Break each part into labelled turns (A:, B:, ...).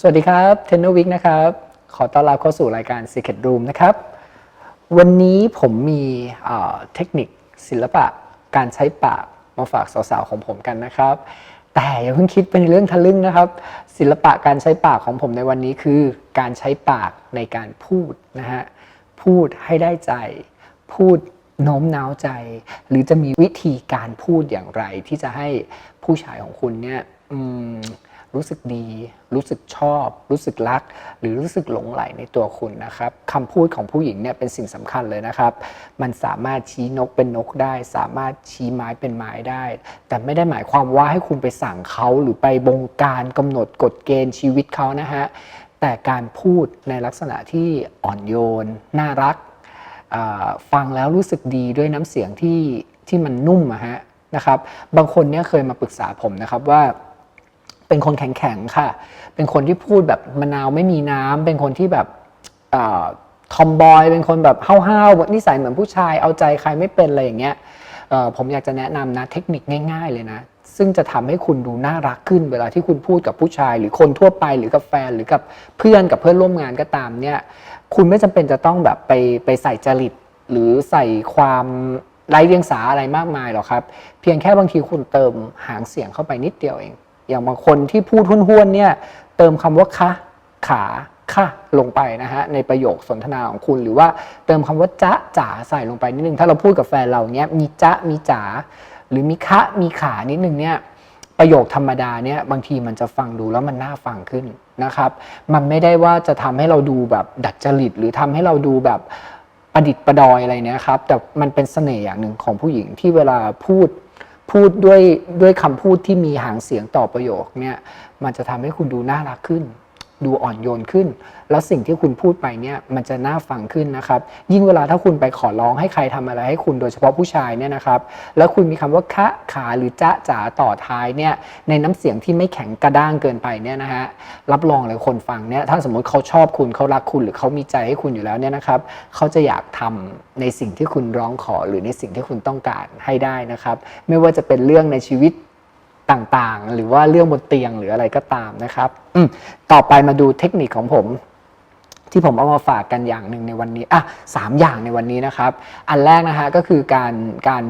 A: สวัสดีครับเทนโนวิกนะครับ ขอต้อนรับเข้าสู่รายการ Secret Room นะครับ วันนี้ผมมีเทคนิคศิลปะการใช้ปากมาฝากสาวๆของผมกันนะครับ แต่อย่าเพิ่งคิดเป็นเรื่องทะลึ่งนะครับ ศิลปะการใช้ปากของผมในวันนี้คือ การใช้ปากในการพูดนะฮะ พูดให้ได้ใจ พูดโน้มน้าวใจ หรือจะมีวิธีการพูดอย่างไรที่จะให้ผู้ชายของคุณเนี่ยอืม รู้สึกดี รู้สึกชอบ รู้สึกรัก หรือรู้สึกหลงไหลในตัวคุณนะครับคำพูดของผู้หญิงเนี่ยเป็นสิ่งสำคัญเลยนะครับ มันสามารถชี้นกเป็นนกได้ สามารถชี้ไม้เป็นไม้ได้ แต่ไม่ได้หมายความว่าให้คุณไปสั่งเขาหรือไปบงการกำหนดกฎเกณฑ์ชีวิตเขานะฮะแต่การพูดในลักษณะที่อ่อนโยน น่ารักฟังแล้วรู้สึกดีด้วยน้ำเสียงที่ที่มันนุ่มอะฮะนะครับ บางคนเนี่ยเคยมาปรึกษาผมนะครับว่า เป็นคนแข็งๆค่ะ เป็นคนที่พูดแบบมะนาวไม่มีน้ำเป็นคนที่แบบทอมบอย เป็นคนแบบห้าวๆนิสัยเหมือนผู้ชาย เอาใจใครไม่เป็นอะไรอย่างเงี้ยผมอยากจะแนะนำนะเทคนิคง่าย ๆ เลยนะ ซึ่งจะทำให้คุณดูน่ารักขึ้น เวลาที่คุณพูดกับผู้ชาย หรือคนทั่วไปหรือกับแฟนหรือกับเพื่อนกับเพื่อนร่วมงานก็ตามเนี่ย คุณไม่จำเป็นจะต้องแบบไปไปใส่จริต หรือใส่ความไร้เดียงสาอะไรมากมายหรอกครับ เพียงแค่บางทีคุณเติมหางเสียงเข้าไปนิดเดียวเอง อย่างบางคนที่พูดห้วนๆเนี่ยเติมคำว่าคะขาค่ะลงไปนะฮะในประโยคสนทนาของคุณหรือว่าเติมคำว่าจ๊ะจ๋าใส่ลงไปนิดนึงถ้าเราพูดกับแฟนเราเนี้ยมีจ๊ะมีจ๋าหรือมีคะมีขานิดนึงเนี่ยประโยคธรรมดาเนี่ยบางทีมันจะฟังดูแล้วมันน่าฟังขึ้นนะครับ มันไม่ได้ว่าจะทำให้เราดูแบบดัดจริต หรือทำให้เราดูแบบประดิษฐ์ประดอยอะไรเนี่ยครับแต่มันเป็นเสน่ห์อย่างหนึ่งของผู้หญิงที่เวลาพูด พูดด้วยด้วยคำพูดที่มีหางเสียงต่อประโยคเนี่ยมันจะทำให้คุณดูน่ารักขึ้น ดูอ่อนโยนขึ้น แล้วสิ่งที่คุณพูดไปเนี่ยมันจะน่าฟังขึ้นนะครับ ยิ่งเวลาถ้าคุณไปขอร้องให้ใครทำอะไรให้คุณโดยเฉพาะผู้ชายเนี่ยนะครับ แล้วคุณมีคำว่าคะขาหรือจ๊ะจ๋าต่อท้ายเนี่ยในน้ำเสียงที่ไม่แข็งกระด้างเกินไปเนี่ยนะฮะรับรองเลยคนฟังเนี่ยถ้าสมมติเขาชอบคุณเขารักคุณหรือเขามีใจให้คุณอยู่แล้วเนี่ยนะครับเขาจะอยากทำในสิ่งที่คุณร้องขอหรือในสิ่งที่คุณต้องการให้ได้นะครับ ไม่ว่าจะเป็นเรื่องในชีวิต ต่างๆ หรือว่าเรื่องบนเตียงหรืออะไรก็ตามนะครับต่อไปมาดูเทคนิคของผม ที่ผมเอามาฝากกันอย่างหนึ่งในวันนี้อะสามอย่างในวันนี้นะครับ อันแรกนะฮะก็คือการการ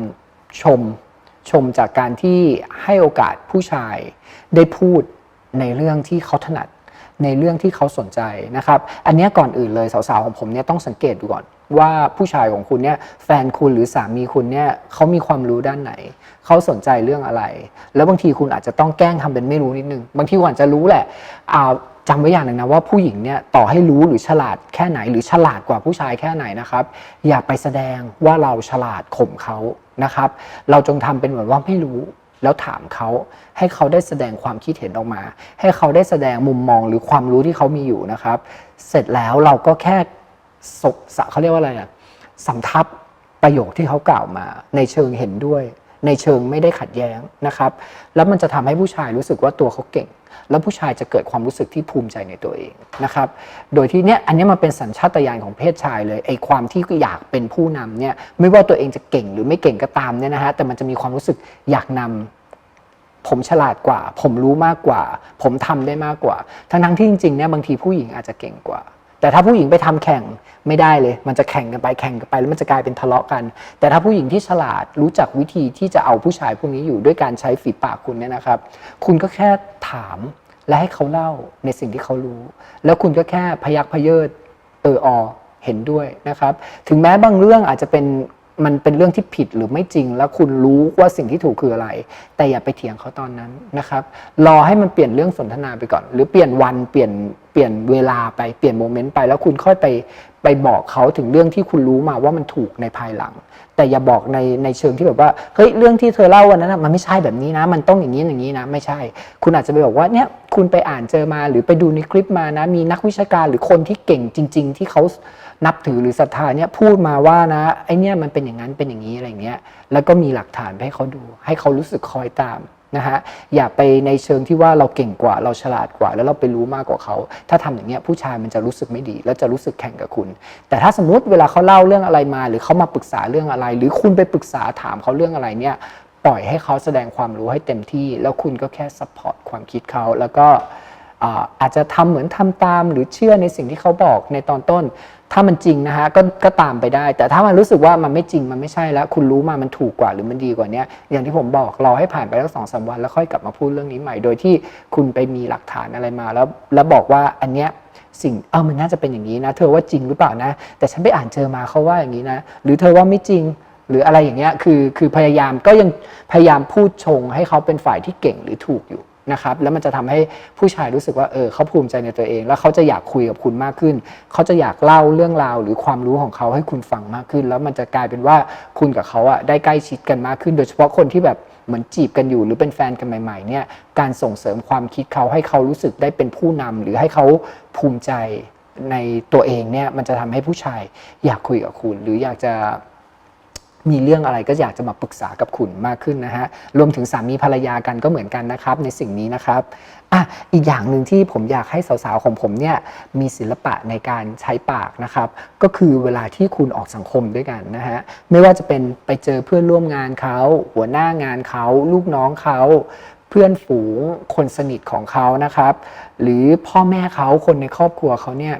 A: ชมชมจากการที่ให้โอกาสผู้ชายได้พูดในเรื่องที่เขาถนัด ในเรื่องที่เขาสนใจนะครับ อันนี้ก่อนอื่นเลยสาวๆของผมเนี่ยต้องสังเกตดูก่อน ว่าผู้ชายของคุณเนี่ยแฟนคุณหรือสามีคุณเนี่ยเขามีความรู้ด้านไหน เขาสนใจเรื่องอะไร แล้วบางทีคุณอาจจะต้องแกล้งทำเป็นไม่รู้นิดนึง บางทีคุณอาจจะรู้แหละอ่าจำไว้อย่างหนึ่งนะว่าผู้หญิงเนี่ยต่อให้รู้หรือฉลาดแค่ไหน หรือฉลาดกว่าผู้ชายแค่ไหนนะครับ อย่าไปแสดงว่าเราฉลาดข่มเขานะครับ เราจงทำเป็นเหมือนว่าไม่รู้ แล้วถามเขาให้เขาได้แสดงความคิดเห็นออกมา ให้เขาได้แสดงมุมมองหรือความรู้ที่เขามีอยู่นะครับ เสร็จแล้วเราก็แค่สกสะเขาเรียกว่าอะไรอะสำทับประโยคที่เขากล่าวมา ในเชิงเห็นด้วย ในเชิงไม่ได้ขัดแย้งนะครับ แล้วมันจะทำให้ผู้ชายรู้สึกว่าตัวเขาเก่ง แล้วผู้ชายจะเกิดความรู้สึกที่ภูมิใจในตัวเองนะครับ โดยที่เนี้ยอันเนี้ยมันเป็นสัญชาตญาณของเพศชายเลยไอ้ความที่อยากเป็นผู้นำเนี่ยไม่ว่าตัวเองจะเก่งหรือไม่เก่งก็ตามเนี่ยนะฮะแต่มันจะมีความรู้สึกอยากนำผมฉลาดกว่า ผมรู้มากกว่า ผมทำได้มากกว่า ทั้งทั้งที่จริงๆเนี่ยบางทีผู้หญิงอาจจะเก่งกว่า แต่ถ้าผู้หญิงไปทำแข่งไม่ได้เลย มันจะแข่งกันไปแข่งกันไปแล้วมันจะกลายเป็นทะเลาะกัน แต่ถ้าผู้หญิงที่ฉลาดรู้จักวิธีที่จะเอาผู้ชายพวกนี้อยู่ด้วยการใช้ฝีปากคุณเนี่ยนะครับ คุณก็แค่ถามและให้เขาเล่าในสิ่งที่เขารู้ แล้วคุณก็แค่พยักพเยิดเอออเห็นด้วยนะครับ ถึงแม้บางเรื่องอาจจะเป็น มันเป็นเรื่องที่ผิดหรือไม่จริง แล้วคุณรู้ว่าสิ่งที่ถูกคืออะไร แต่อย่าไปเถียงเขาตอนนั้นนะครับ รอให้มันเปลี่ยนเรื่องสนทนาไปก่อน หรือเปลี่ยนวันเปลี่ยนเปลี่ยนเวลาไปเปลี่ยนโมเมนต์ไป แล้วคุณค่อยไปไปบอกเขาถึงเรื่องที่คุณรู้มาว่ามันถูกในภายหลัง แต่อย่าบอกในในเชิงที่แบบว่าเฮ้ยเรื่องที่เธอเล่าวันนั้นนะมันไม่ใช่แบบนี้นะ มันต้องอย่างนี้อย่างนี้นะ ไม่ใช่ คุณอาจจะไปบอกว่าเนี่ยคุณไปอ่านเจอมา หรือไปดูในคลิปมานะ มีนักวิชาการหรือคนที่เก่งจริง ๆ ที่เขา นับถือหรือศรัทธาเนี่ยพูดมาว่านะไอเนี่ยมันเป็นอย่างนั้นเป็นอย่างนี้อะไรเงี้ยแล้วก็มีหลักฐานให้เขาดู ให้เขารู้สึกคอยตามนะฮะอย่าไปในเชิงที่ว่าเราเก่งกว่าเราฉลาดกว่า แล้วเราไปรู้มากกว่าเขา ถ้าทำอย่างเงี้ยผู้ชายมันจะรู้สึกไม่ดี แล้วจะรู้สึกแข่งกับคุณ แต่ถ้าสมมติเวลาเขาเล่าเรื่องอะไรมา หรือเขามาปรึกษาเรื่องอะไร หรือคุณไปปรึกษาถามเขาเรื่องอะไรเนี่ยปล่อยให้เขาแสดงความรู้ให้เต็มที่ แล้วคุณก็แค่ซัพพอร์ตความคิดเขาแล้วก็อาอาจจะทำเหมือนทำตามหรือเชื่อในสิ่งที่เขาบอกในตอนต้น ถ้ามันจริงนะฮะก็ก็ตามไปได้ แต่ถ้ามันรู้สึกว่ามันไม่จริงมันไม่ใช่แล้ว คุณรู้มามันถูกกว่าหรือมันดีกว่านี้อย่างที่ผมบอกรอให้ผ่านไปสักสองสามวัน แล้วค่อยกลับมาพูดเรื่องนี้ใหม่ โดยที่คุณไปมีหลักฐานอะไรมาแล้ว แล้วบอกว่าอันเนี้ยสิ่งเออมันน่าจะเป็นอย่างนี้นะ เธอว่าจริงหรือเปล่านะ แต่ฉันไปอ่านเจอมาเขาว่าอย่างนี้นะ หรือเธอว่าไม่จริงหรืออะไรอย่างเงี้ยคือคือพยายามก็ยังพยายามพูดชงให้เขาเป็นฝ่ายที่เก่งหรือถูกอยู่ นะครับ แล้วมันจะทำให้ผู้ชายรู้สึกว่าเออเขาภูมิใจในตัวเอง แล้วเขาจะอยากคุยกับคุณมากขึ้น เขาจะอยากเล่าเรื่องราวหรือความรู้ของเขาให้คุณฟังมากขึ้น แล้วมันจะกลายเป็นว่าคุณกับเขาอะได้ใกล้ชิดกันมากขึ้น โดยเฉพาะคนที่แบบเหมือนจีบกันอยู่หรือเป็นแฟนกันใหม่ๆเนี่ยการส่งเสริมความคิดเขาให้เขารู้สึกได้เป็นผู้นำหรือให้เขาภูมิใจในตัวเองเนี่ยมันจะทำให้ผู้ชายอยากคุยกับคุณ หรืออยากจะ มีเรื่องอะไรก็อยากจะมาปรึกษากับคุณมากขึ้นนะฮะรวมถึงสามีภรรยากันก็เหมือนกันนะครับในสิ่งนี้นะครับอะอีกอย่างหนึ่งที่ผมอยากให้สาวๆของผมเนี่ยมีศิลปะในการใช้ปากนะครับก็คือเวลาที่คุณออกสังคมด้วยกันนะฮะไม่ว่าจะเป็นไปเจอเพื่อนร่วมงานเขาหัวหน้างานเขาลูกน้องเขาเพื่อนฝูงคนสนิทของเขานะครับ หรือพ่อแม่เขาคนในครอบครัวเขาเนี่ย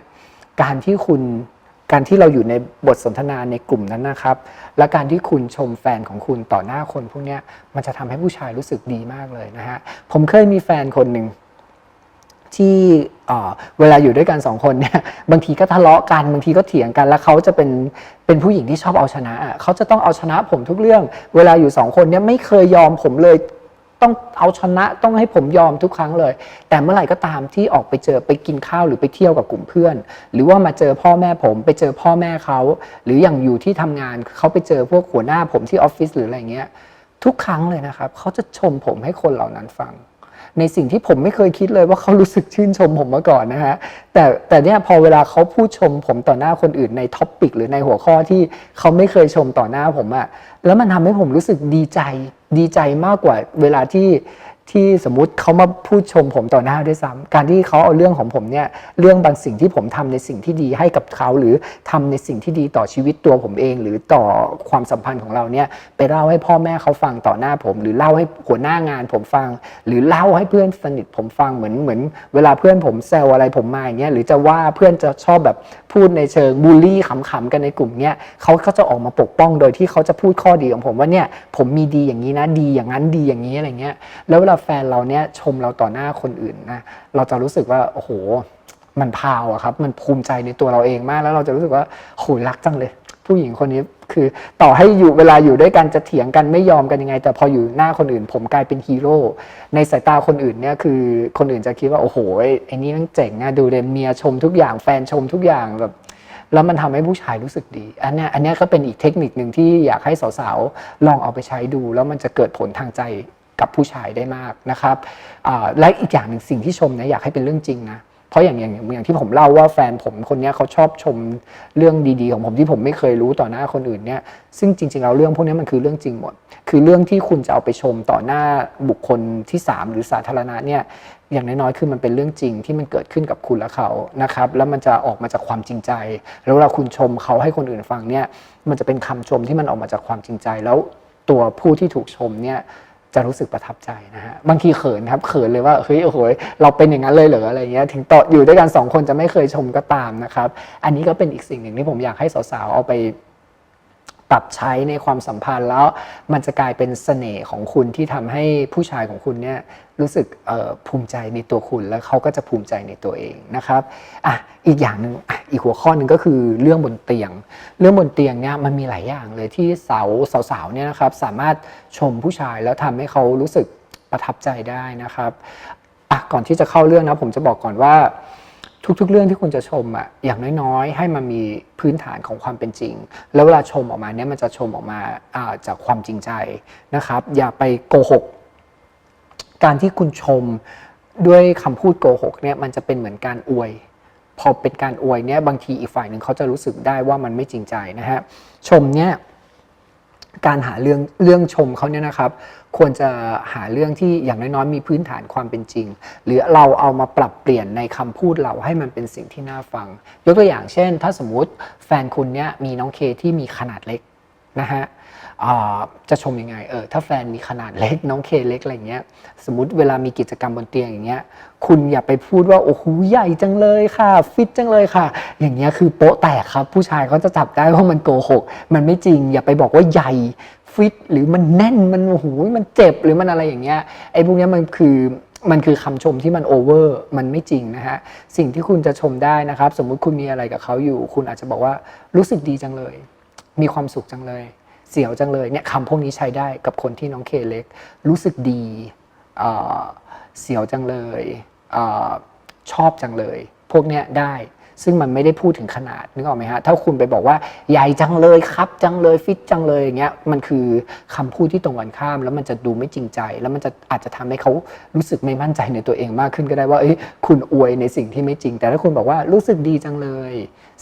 A: การที่คุณ การที่เราอยู่ในบทสนทนาในกลุ่มนั้นนะครับ และการที่คุณชมแฟนของคุณต่อหน้าคนพวกนี้มันจะทำให้ผู้ชายรู้สึกดีมากเลยนะฮะผมเคยมีแฟนคนหนึ่งที่เวลาอยู่ด้วยกันสองคนเนี่ยบางทีก็ทะเลาะกันบางทีก็เถียงกัน แล้วเขาจะเป็นเป็นผู้หญิงที่ชอบเอาชนะอะเขาจะต้องเอาชนะผมทุกเรื่อง เวลาอยู่สองคนเนี่ยไม่เคยยอมผมเลย ต้องเอาชนะต้องให้ผมยอมทุกครั้งเลย แต่เมื่อไหร่ก็ตามที่ออกไปเจอไปกินข้าวหรือไปเที่ยวกับกลุ่มเพื่อน หรือว่ามาเจอพ่อแม่ผม ไปเจอพ่อแม่เขา หรืออย่างอยู่ที่ทำงานเขาไปเจอพวกหัวหน้าผมที่ออฟฟิศหรืออะไรเงี้ยทุกครั้งเลยนะครับเขาจะชมผมให้คนเหล่านั้นฟัง ในสิ่งที่ผมไม่เคยคิดเลยว่าเขารู้สึกชื่นชมผมมาก่อนนะฮะแต่แต่เนี่ยพอเวลาเขาพูดชมผมต่อหน้าคนอื่นในท็อปปิกหรือในหัวข้อที่เขาไม่เคยชมต่อหน้าผมอะ แล้วมันทำให้ผมรู้สึกดีใจดีใจมากกว่าเวลาที่ ที่สมมติเขามาพูดชมผมต่อหน้าด้วยซ้ำการที่เขาเอาเรื่องของผมเนี่ยเรื่องบางสิ่งที่ผมทำในสิ่งที่ดีให้กับเขาหรือทำในสิ่งที่ดีต่อชีวิตตัวผมเอง หรือต่อความสัมพันธ์ของเราเนี่ยไปเล่าให้พ่อแม่เขาฟังต่อหน้าผม หรือเล่าให้หัวหน้างานผมฟัง หรือเล่าให้เพื่อนสนิทผมฟังเหมือนเหมือน เวลาเพื่อนผมแซวอะไรผมมาอย่างเงี้ยหรือจะว่าเพื่อนจะชอบแบบพูดในเชิงบูลลี่ขำๆกันในกลุ่มเนี้ยเขาก็จะออกมาปกป้องโดยที่เขาจะพูดข้อดีของผมว่าเนี่ยผมมีดีอย่างนี้นะดีอย่างนั้นดีอย่างนี้อะไรเงี้ยแล้วเวลาแฟนเราเนี่ยชมเราต่อหน้าคนอื่นนะเราจะรู้สึกว่าโอ้โหมันพาวอะครับ มันภูมิใจในตัวเราเองมาก แล้วเราจะรู้สึกว่าโหรักจังเลย ผู้หญิงคนนี้คือต่อให้อยู่เวลาอยู่ด้วยกันจะเถียงกันไม่ยอมกันยังไง แต่พออยู่หน้าคนอื่น ผมกลายเป็นฮีโร่ในสายตาคนอื่นเนี่ยคือคนอื่นจะคิดว่าโอ้โหไอ้นี่มันเจ๋งนะดูเดนเมียชมทุกอย่างแฟนชมทุกอย่างแบบแล้วมันทำให้ผู้ชายรู้สึกดี อันนี้อันนี้ก็เป็นอีกเทคนิคหนึ่งที่อยากให้สาวๆ ลองเอาไปใช้ดู แล้วมันจะเกิดผลทางใจ กับผู้ชายได้มากนะครับและอีกอย่างหนึ่งสิ่งที่ชมนี่ยอยากให้เป็นเรื่องจริงนะเพราะอย่างอย่างอย่างที่ผมเล่าว่าแฟนผมคนนี้เขาชอบชมเรื่องดีๆ ของผมที่ผมไม่เคยรู้ต่อหน้าคนอื่นเนี่ยซึ่งจริงๆแล้วเรื่องพวกนี้มันคือเรื่องจริงหมด คือเรื่องที่คุณจะเอาไปชมต่อหน้าบุคคลที่ 3 หรือสาธารณะเนี่ยอย่างน้อยๆ คือมันเป็นเรื่องจริงที่มันเกิดขึ้นกับคุณและเขานะครับ แล้วมันจะออกมาจากความจริงใจ แล้วเวลาคุณชมเขาให้คนอื่นฟังเนี่ย มันจะเป็นคำชมที่มันออกมาจากความจริงใจ แล้วตัวผู้ที่ถูกชมเนี่ย จะรู้สึกประทับใจนะฮะบางทีเขินครับเขินเลยว่าเฮ้ยโอ้โหเราเป็นอย่างนั้นเลยเหรออะไรเงี้ยถึงต่ออยู่ด้วยกันสองคนจะไม่เคยชมก็ตามนะครับ อันนี้ก็เป็นอีกสิ่งหนึ่งที่ผมอยากให้สาวๆเอาไป ปรับใช้ในความสัมพันธ์แล้วมันจะกลายเป็นเสน่ห์ของคุณที่ทำให้ผู้ชายของคุณเนี่ยรู้สึกภูมิใจในตัวคุณแล้วเขาก็จะภูมิใจในตัวเองนะครับอะอีกอย่างหนึ่งอะอีกหัวข้อหนึ่งก็คือเรื่องบนเตียง เรื่องบนเตียงเนี่ยมันมีหลายอย่างเลยที่สาวสาวๆเนี่ยนะครับสามารถชมผู้ชายแล้วทำให้เขารู้สึกประทับใจได้นะครับอะก่อนที่จะเข้าเรื่องนะผมจะบอกก่อนว่า ทุกๆ เรื่องที่คุณจะชมอะอย่างน้อยๆ ให้มันมีพื้นฐานของความเป็นจริง แล้วเวลาชมออกมาเนี่ยมันจะชมออกมาาจากความจริงใจนะครับ อย่าไปโกหก การที่คุณชมด้วยคำพูดโกหกเนี่ยมันจะเป็นเหมือนการอวย พอเป็นการอวยเนี่ยบางทีอีกฝ่ายหนึ่งเขาจะรู้สึกได้ว่ามันไม่จริงใจนะฮะชมเนี่ยการหาเรื่องเรื่องชมเขาเนี่ยนะครับ ควรจะหาเรื่องที่อย่างน้อยๆมีพื้นฐานความเป็นจริง หรือเราเอามาปรับเปลี่ยนในคำพูดเราให้มันเป็นสิ่งที่น่าฟัง ยกตัวอย่างเช่น ถ้าสมมุติแฟนคุณเนี่ยมีน้องเคที่มีขนาดเล็กนะฮะจะชมยังไงเออถ้าแฟนมีขนาดเล็กน้องเคเล็กอะไรเงี้ยสมมติเวลามีกิจกรรมบนเตียงอย่างเงี้ยคุณอย่าไปพูดว่าโอ้โหใหญ่จังเลยค่ะ ฟิตจังเลยค่ะ อย่างเงี้ยคือโป๊ะแตกครับ ผู้ชายเขาจะจับได้ว่ามันโกหก มันไม่จริงอย่าไปบอกว่าใหญ่ ฟิตหรือมันแน่นมันโอ้โหมันเจ็บหรือมันอะไรอย่างเงี้ยไอ้พวกเนี้ยมันคือมันคือคำชมที่มันโอเวอร์มันไม่จริงนะฮะ สิ่งที่คุณจะชมได้นะครับ สมมุติคุณมีอะไรกับเขาอยู่ คุณอาจจะบอกว่ารู้สึกดีจังเลย มีความสุขจังเลย เสียวจังเลยเนี่ยคำพวกนี้ใช้ได้กับคนที่น้องเคเล็ก รู้สึกดีเอ่อเสียวจังเลยอชอบจังเลย พวกเนี้ยได้ ซึ่งมันไม่ได้พูดถึงขนาดนึกออกไหมฮะถ้าคุณไปบอกว่าใหญ่จังเลยครับจังเลยฟิตจังเลยอย่างเงี้ยมันคือคำพูดที่ตรงกันข้าม แล้วมันจะดูไม่จริงใจ แล้วมันจะอาจจะทำให้เขารู้สึกไม่มั่นใจในตัวเองมากขึ้นก็ได้ว่าเอ้ยคุณอวยในสิ่งที่ไม่จริง แต่ถ้าคุณบอกว่ารู้สึกดีจังเลย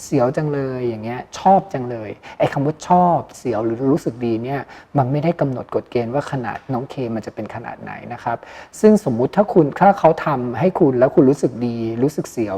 A: เสียวจังเลยอย่างเงี้ยชอบจังเลยไอ้คำว่าชอบเสียวหรือรู้สึกดีเนี่ยมันไม่ได้กำหนดกฎเกณฑ์ว่าขนาดน้องเคมันจะเป็นขนาดไหนนะครับ ซึ่งสมมุติถ้าคุณถ้าเขาทำให้คุณแล้วคุณรู้สึกดี รู้สึกเสียว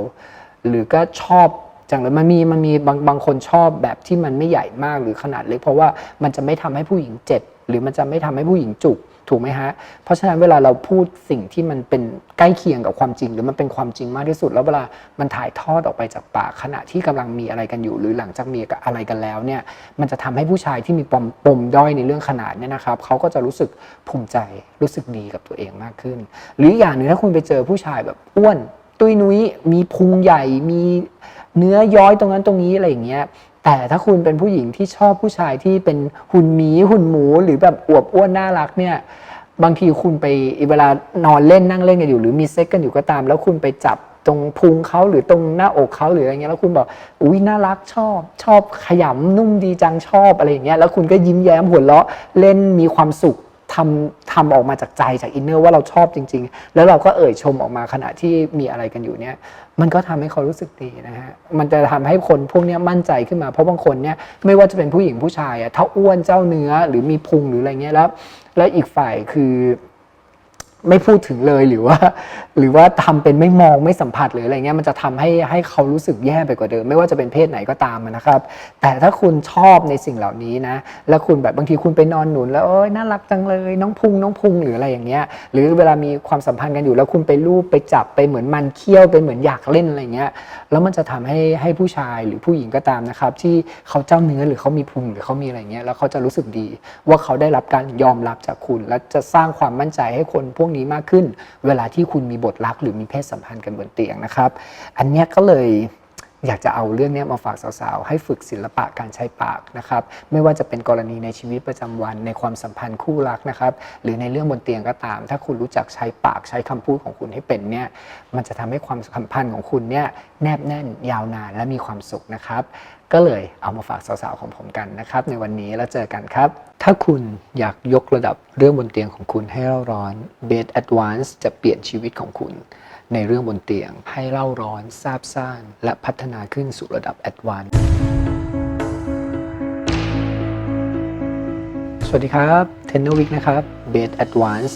A: หรือก็ชอบจังเลยมันมีมันมีบางบางคนชอบแบบที่มันไม่ใหญ่มากหรือขนาดเล็กเพราะว่ามันจะไม่ทำให้ผู้หญิงเจ็บ หรือมันจะไม่ทำให้ผู้หญิงจุกถูกไหมฮะ เพราะฉะนั้นเวลาเราพูดสิ่งที่มันเป็นใกล้เคียงกับความจริง หรือมันเป็นความจริงมากที่สุด แล้วเวลามันถ่ายทอดออกไปจากปากขณะที่กำลังมีอะไรกันอยู่ หรือหลังจากมีอะไรกันแล้วเนี่ยมันจะทำให้ผู้ชายที่มีปมปมด้อยในเรื่องขนาดเนี่ยนะครับเขาก็จะรู้สึกภูมิใจรู้สึกดีกับตัวเองมากขึ้น หรืออย่างหนึ่งถ้าคุณไปเจอผู้ชายแบบอ้วน ตุ้ยนุ้ยมีพุงใหญ่มีเนื้อย้อยตรงนั้นตรงนี้อะไรอย่างเงี้ยแต่ถ้าคุณเป็นผู้หญิงที่ชอบผู้ชายที่เป็นหุ่นหมีหุ่นหมูหรือแบบอวบอ้วนน่ารักเนี่ยบางทีคุณไปเวลานอนเล่นนั่งเล่นกันอยู่หรือมีเซ็กกันอยู่ก็ตาม แล้วคุณไปจับตรงพุงเขาหรือตรงหน้าอกเขาหรืออะไรเงี้ยแล้วคุณบอกอุ้ยน่ารักชอบชอบขยำนุ่มดีจังชอบอะไรอย่างเงี้ยแล้วคุณก็ยิ้มแย้มหัวเราะเล่นมีความสุข ทำทำออกมาจากใจจากอินเนอร์ว่าเราชอบจริง ๆ แล้วเราก็เอ่ยชมออกมาขณะที่มีอะไรกันอยู่เนี่ย มันก็ทำให้เขารู้สึกดีนะฮะ มันจะทำให้คนพวกเนี้ยมั่นใจขึ้นมา เพราะบางคนเนี่ยไม่ว่าจะเป็นผู้หญิงผู้ชายอะถ้าอ้วนเจ้าเนื้อหรือมีพุงหรืออะไรเงี้ยแล้ว แล้วอีกฝ่ายคือ ไม่พูดถึงเลยหรือว่า หรือว่าทำเป็นไม่มองไม่สัมผัสหรืออะไรเงี้ยมันจะทำให้ให้เขารู้สึกแย่ไปกว่าเดิม ไม่ว่าจะเป็นเพศไหนก็ตามนะครับ แต่ถ้าคุณชอบในสิ่งเหล่านี้นะ แล้วคุณแบบบางทีคุณไปนอนหนุน แล้วเอ้ยน่ารักจังเลยน้องพุงน้องพุงหรืออะไรอย่างเงี้ยหรือเวลามีความสัมพันธ์กันอยู่ แล้วคุณไปลูบไปจับไปเหมือนมันเคี้ยวไปเหมือนอยากเล่นอะไรเงี้ยแล้วมันจะทำให้ให้ผู้ชายหรือผู้หญิงก็ตามนะครับ ที่เขาเจ้าเนื้อหรือเขามีพุงหรือเขามีอะไรเงี้ยแล้วเขาจะรู้สึกดี ว่าเขาได้รับการยอมรับจากคุณ และจะสร้างความมั่นใจให้คนพวกนี้มากขึ้น เวลาที่คุณมีบทรักหรือมีเพศสัมพันธ์กันบนเตียงนะครับ อันนี้ก็เลย อยากจะเอาเรื่องนี้มาฝากสาวๆ ให้ฝึกศิลปะการใช้ปากนะครับ ไม่ว่าจะเป็นกรณีในชีวิตประจำวันในความสัมพันธ์คู่รักนะครับ หรือในเรื่องบนเตียงก็ตาม ถ้าคุณรู้จักใช้ปากใช้คำพูดของคุณให้เป็นเนี่ย มันจะทำให้ความสัมพันธ์ของคุณเนี่ยแนบแน่นยาวนานและมีความสุขนะครับ ก็เลยเอามาฝากสาวๆ ของผมกันนะครับ ในวันนี้แล้วเจอกันครับ ถ้าคุณอยากยกระดับเรื่องบนเตียงของคุณให้เล่าร้อน Bed Advance จะเปลี่ยนชีวิตของคุณ ในเรื่องบนเตียง ให้เล่าร้อนซาบซ่าน และพัฒนาขึ้นสู่ระดับ Advance สวัสดีครับ เทนเนอร์วิกนะครับ Bed Advance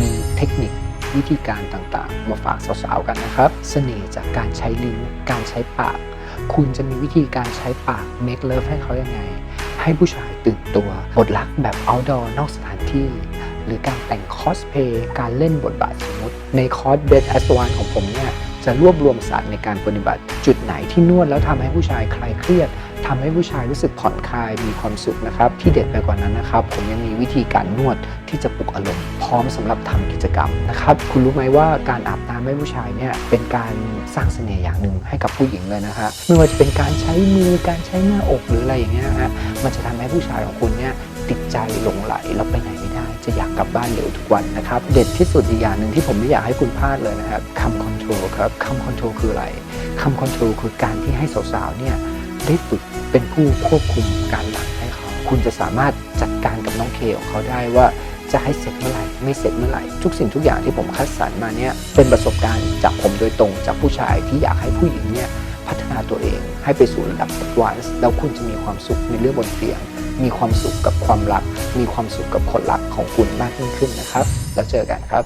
A: มีเทคนิควิธีการต่างๆ มาฝากสาวๆกันนะครับ เสน่ห์จากการใช้ลิ้นการใช้ปาก คุณจะมีวิธีการใช้ปาก make love ให้เขายังไง ให้ผู้ชายตื่นตัวบทลักแบบ outdoor นอกสถานที่ หรือการแต่งคอสเพย์การเล่นบทบาทสมมติ ในคอร์ส Best a d v a n c e ของผมเนี่ยจะรวบรวมศาสตร์ในการปฏิบัติ จุดไหนที่นวดแล้วทำให้ผู้ชายคลายเครียดทำให้ผู้ชายรู้สึกผ่อนคลายมีความสุขนะครับ ที่เด็ดไปกว่านั้นนะครับ ผมยังมีวิธีการนวดที่จะปลุกอารมณ์พร้อมสำหรับทำกิจกรรมนะครับ คุณรู้ไหมว่าการอาบน้ำให้ผู้ชายเนี่ยเป็นการสร้างเสน่ห์อย่างหนึ่งให้กับผู้หญิงเลยนะฮะไม่ว่าจะเป็นการใช้มือการใช้หน้าอกหรืออะไรอย่างเงี้ยฮะมันจะทำให้ผู้ชายของคุณเนี่ยติดใจหลงไหลแล้วไปไหน จะอยากกลับบ้านเร็วทุกวันนะครับ เด็ดที่สุดอีกอย่างหนึ่งที่ผมไม่อยากให้คุณพลาดเลยนะครับคำคอนโทรลครับคำคอนโทรลคืออะไรคำคอนโทรลคือการที่ให้สาวๆเนี่ยได้ฝึกเป็นผู้ควบคุมการหลังให้เขา คุณจะสามารถจัดการกับน้องเคของเขาได้ว่าจะให้เสร็จเมื่อไหร่ไม่เสร็จเมื่อไหร่ ทุกสิ่งทุกอย่างที่ผมคัดสรรมาเนี่ยเป็นประสบการณ์จากผมโดยตรงจากผู้ชายที่อยากให้ผู้หญิงเนี่ยพัฒนาตัวเองให้ไปสู่ระดับ advance แล้วคุณจะมีความสุขในเรื่องบนเตียง มีความสุขกับความรัก มีความสุขกับคนรักของคุณมากยิ่งขึ้นนะครับ แล้วเจอกันครับ